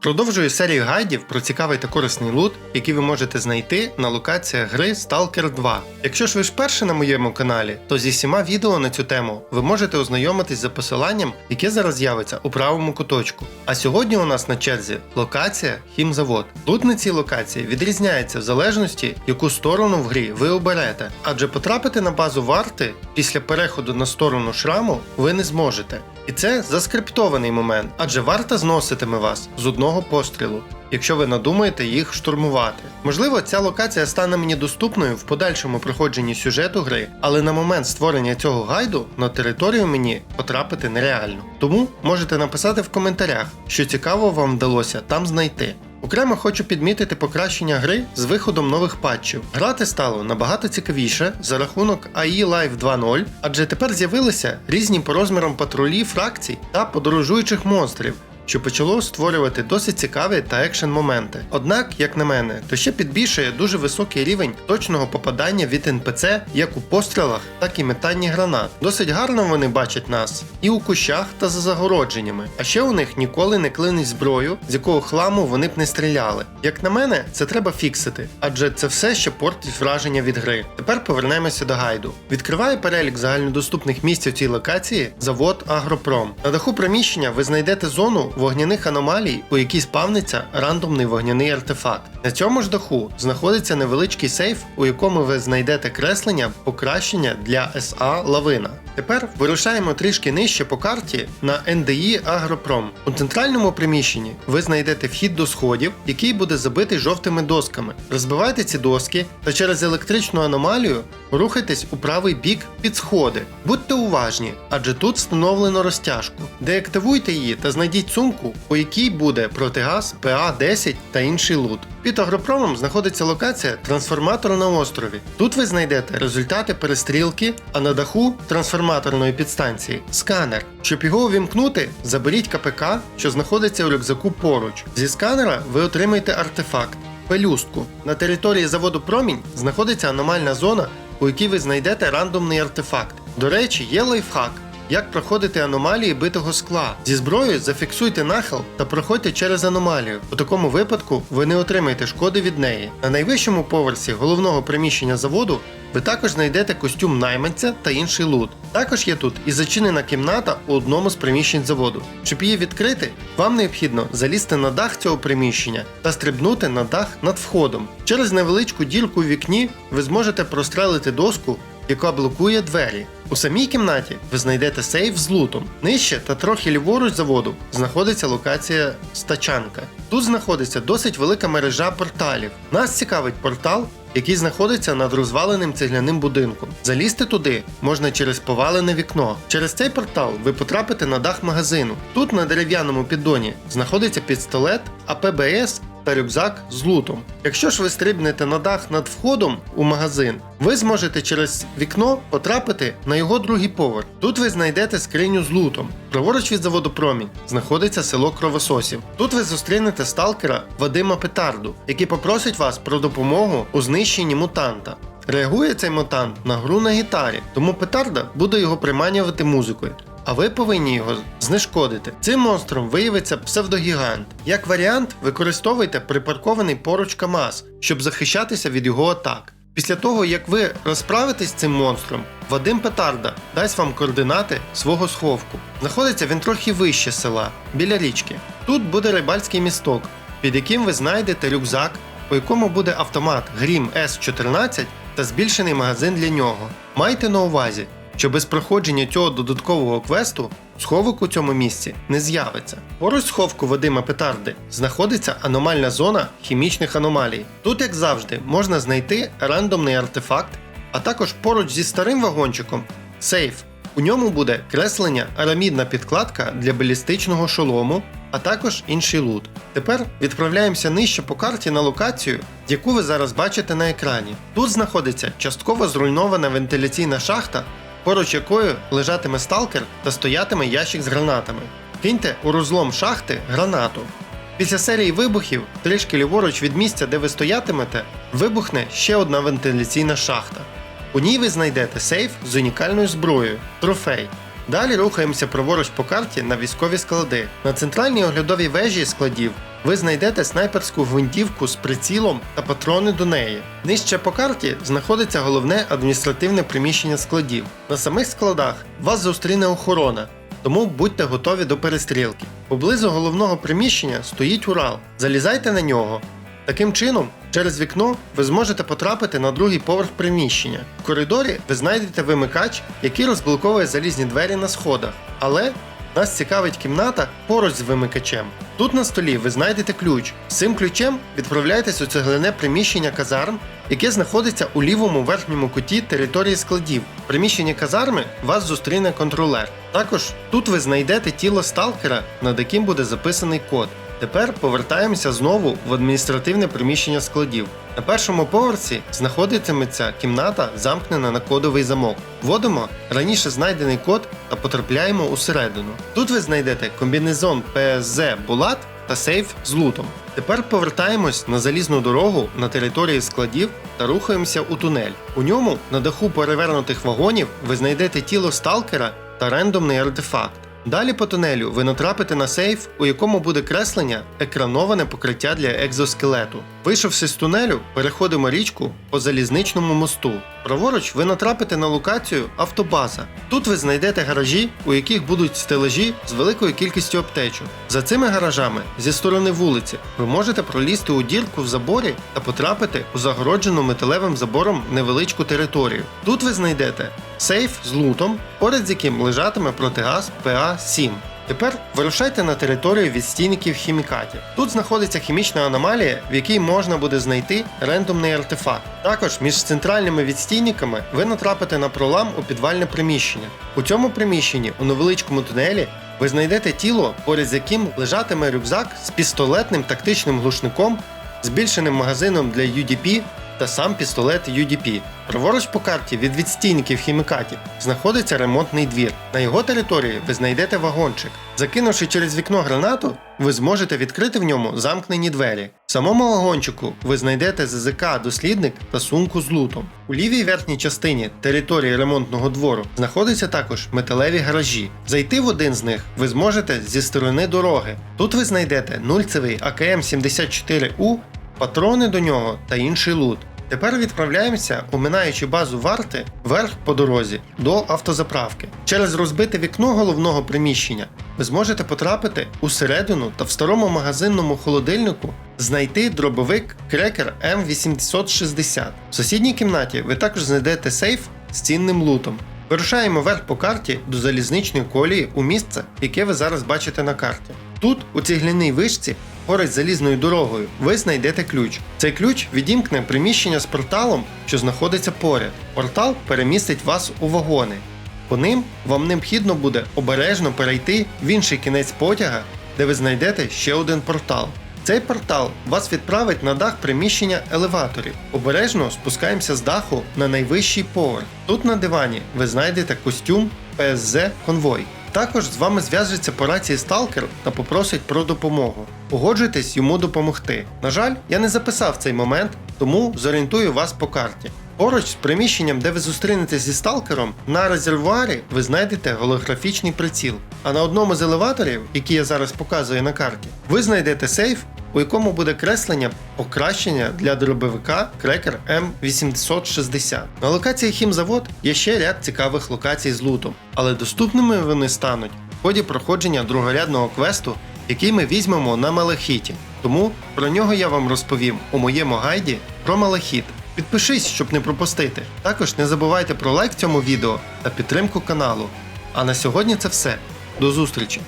Продовжую серію гайдів про цікавий та корисний лут, який ви можете знайти на локаціях гри Stalker 2. Якщо ж ви ж перші на моєму каналі, то зі всіма відео на цю тему ви можете ознайомитись за посиланням, яке зараз з'явиться у правому куточку. А сьогодні у нас на черзі локація Хімзавод. Лут на цій локації відрізняється в залежності, яку сторону в грі ви оберете, адже потрапити на базу варти після переходу на сторону шраму ви не зможете. І це заскриптований момент, адже варта зноситиме вас з одного пострілу, якщо ви надумаєте їх штурмувати. Можливо, ця локація стане мені доступною в подальшому проходженні сюжету гри, але на момент створення цього гайду на територію мені потрапити нереально. Тому можете написати в коментарях, що цікаво вам вдалося там знайти. Окремо хочу підмітити покращення гри з виходом нових патчів. Грати стало набагато цікавіше за рахунок AI Live 2.0, адже тепер з'явилися різні по розмірам патрулі фракцій та подорожуючих монстрів. Що почало створювати досить цікаві та екшен моменти. Однак, як на мене, то ще підбільшує дуже високий рівень точного попадання від НПЦ як у пострілах, так і метанні гранат. Досить гарно вони бачать нас і у кущах та за загородженнями. А ще у них ніколи не клинить зброю, з якого хламу вони б не стріляли. Як на мене, це треба фіксити, адже це все ще портить враження від гри. Тепер повернемося до гайду. Відкриває перелік загальнодоступних місць у цій локації завод Агропром. На даху приміщення ви знайдете зону вогняних аномалій, у якій спавниться рандомний вогняний артефакт. На цьому ж даху знаходиться невеличкий сейф, у якому ви знайдете креслення покращення для СА Лавина. Тепер вирушаємо трішки нижче по карті на NDI Агропром. У центральному приміщенні ви знайдете вхід до сходів, який буде забитий жовтими досками. Розбивайте ці доски та через електричну аномалію рухайтесь у правий бік під сходи. Будьте уважні, адже тут встановлено розтяжку. Деактивуйте її та знайдіть сумку, у якій буде протигаз ПА-10 та інший лут. Під агропромом знаходиться локація трансформатор на острові. Тут ви знайдете результати перестрілки, а на даху трансформаторної підстанції сканер. Щоб його увімкнути, заберіть КПК, що знаходиться у рюкзаку поруч. Зі сканера ви отримаєте артефакт пелюстку. На території заводу Промінь знаходиться аномальна зона, у якій ви знайдете рандомний артефакт. До речі, є лайфхак. Як проходити аномалії битого скла? Зі зброєю зафіксуйте нахил та проходьте через аномалію. У такому випадку ви не отримаєте шкоди від неї. На найвищому поверсі головного приміщення заводу ви також знайдете костюм найманця та інший лут. Також є тут і зачинена кімната у одному з приміщень заводу. Щоб її відкрити, вам необхідно залізти на дах цього приміщення та стрибнути на дах над входом. Через невеличку дірку у вікні ви зможете прострелити доску яка блокує двері. У самій кімнаті ви знайдете сейф з лутом. Нижче та трохи ліворуч заводу знаходиться локація Стачанка. Тут знаходиться досить велика мережа порталів. Нас цікавить портал, який знаходиться над розваленим цегляним будинком. Залізти туди можна через повалене вікно. Через цей портал ви потрапите на дах магазину. Тут на дерев'яному піддоні знаходиться пістолет, ПБС та рюкзак з лутом. Якщо ж ви стрибнете на дах над входом у магазин, ви зможете через вікно потрапити на його другий поверх. Тут ви знайдете скриню з лутом. Праворуч від заводу Промінь знаходиться село Кровососів. Тут ви зустрінете сталкера Вадима Петарду, який попросить вас про допомогу у знищенні мутанта. Реагує цей мутант на гру на гітарі, тому петарда буде його приманювати музикою. А ви повинні його знешкодити. Цим монстром виявиться псевдогігант. Як варіант, використовуйте припаркований поруч КАМАЗ, щоб захищатися від його атак. Після того, як ви розправитесь з цим монстром, Вадим Петарда дасть вам координати свого сховку. Знаходиться він трохи вище села, біля річки. Тут буде рибальський місток, під яким ви знайдете рюкзак, у якому буде автомат Грім С14 та збільшений магазин для нього. Майте на увазі, що без проходження цього додаткового квесту сховок у цьому місці не з'явиться. Поруч сховку Вадима Петарди знаходиться аномальна зона хімічних аномалій. Тут, як завжди, можна знайти рандомний артефакт, а також поруч зі старим вагончиком сейф. У ньому буде креслення арамідна підкладка для балістичного шолому, а також інший лут. Тепер відправляємося нижче по карті на локацію, яку ви зараз бачите на екрані. Тут знаходиться частково зруйнована вентиляційна шахта, поруч якою лежатиме сталкер та стоятиме ящик з гранатами. Киньте у розлом шахти гранату. Після серії вибухів, трішки ліворуч від місця, де ви стоятимете, вибухне ще одна вентиляційна шахта. У ній ви знайдете сейф з унікальною зброєю трофей. Далі рухаємося праворуч по карті на військові склади. На центральній оглядовій вежі складів ви знайдете снайперську гвинтівку з прицілом та патрони до неї. Нижче по карті знаходиться головне адміністративне приміщення складів. На самих складах вас зустріне охорона, тому будьте готові до перестрілки. Поблизу головного приміщення стоїть Урал. Залізайте на нього. Таким чином, через вікно ви зможете потрапити на другий поверх приміщення. В коридорі ви знайдете вимикач, який розблоковує залізні двері на сходах. Але нас цікавить кімната поруч з вимикачем. Тут на столі ви знайдете ключ. З цим ключем відправляєтесь у цегляне приміщення казарм, яке знаходиться у лівому верхньому куті території складів. В приміщенні казарми вас зустріне контролер. Також тут ви знайдете тіло сталкера, над яким буде записаний код. Тепер повертаємося знову в адміністративне приміщення складів. На першому поверсі знаходитиметься кімната, замкнена на кодовий замок. Вводимо раніше знайдений код та потрапляємо усередину. Тут ви знайдете комбінезон PSZ Булат та сейф з лутом. Тепер повертаємось на залізну дорогу на території складів та рухаємося у тунель. У ньому на даху перевернутих вагонів ви знайдете тіло сталкера та рендомний артефакт. Далі по тунелю ви натрапите на сейф, у якому буде креслення екрановане покриття для екзоскелету. Вийшовши з тунелю, переходимо річку по залізничному мосту. Праворуч ви натрапите на локацію автобаза. Тут ви знайдете гаражі, у яких будуть стелажі з великою кількістю аптечок. За цими гаражами, зі сторони вулиці, ви можете пролізти у дірку в заборі та потрапити у загороджену металевим забором невеличку територію. Тут ви знайдете сейф з лутом, поряд з яким лежатиме протигаз ПА-7. Тепер вирушайте на територію відстійників хімікатів. Тут знаходиться хімічна аномалія, в якій можна буде знайти рендомний артефакт. Також між центральними відстійниками ви натрапите на пролам у підвальне приміщення. У цьому приміщенні у невеличкому тунелі ви знайдете тіло, поряд з яким лежатиме рюкзак з пістолетним тактичним глушником, збільшеним магазином для UDP та сам пістолет UDP. Праворуч по карті від відстійників хімікатів знаходиться ремонтний двір. На його території ви знайдете вагончик. Закинувши через вікно гранату, ви зможете відкрити в ньому замкнені двері. В самому вагончику ви знайдете ЗЗК дослідник та сумку з лутом. У лівій верхній частині території ремонтного двору знаходяться також металеві гаражі. Зайти в один з них ви зможете зі сторони дороги. Тут ви знайдете нульцевий АКМ-74У, патрони до нього та інший лут. Тепер відправляємося, оминаючи базу варти вверх по дорозі до автозаправки. Через розбите вікно головного приміщення ви зможете потрапити усередину та в старому магазинному холодильнику знайти дробовик крекер М860. В сусідній кімнаті ви також знайдете сейф з цінним лутом. Вирушаємо вверх по карті до залізничної колії у місце, яке ви зараз бачите на карті. Тут, у цегляній вишці, поруч з залізною дорогою, ви знайдете ключ. Цей ключ відімкне приміщення з порталом, що знаходиться поряд. Портал перемістить вас у вагони. По ним вам необхідно буде обережно перейти в інший кінець потяга, де ви знайдете ще один портал. Цей портал вас відправить на дах приміщення елеваторів. Обережно спускаємося з даху на найвищий поверх. Тут на дивані ви знайдете костюм PSZ Конвой. Також з вами зв'яжеться по рації сталкер та попросить про допомогу. Погоджуйтесь йому допомогти. На жаль, я не записав цей момент, тому зорієнтую вас по карті. Поруч з приміщенням, де ви зустрінетесь зі сталкером, на резервуарі ви знайдете голографічний приціл. А на одному з елеваторів, який я зараз показую на карті, ви знайдете сейф, у якому буде креслення покращення для дробовика Крекер М860. На локації хімзавод є ще ряд цікавих локацій з лутом, але доступними вони стануть в ході проходження другорядного квесту, який ми візьмемо на Малахіті. Тому про нього я вам розповім у моєму гайді про Малахіт. Підпишись, щоб не пропустити. Також не забувайте про лайк цьому відео та підтримку каналу. А на сьогодні це все. До зустрічі!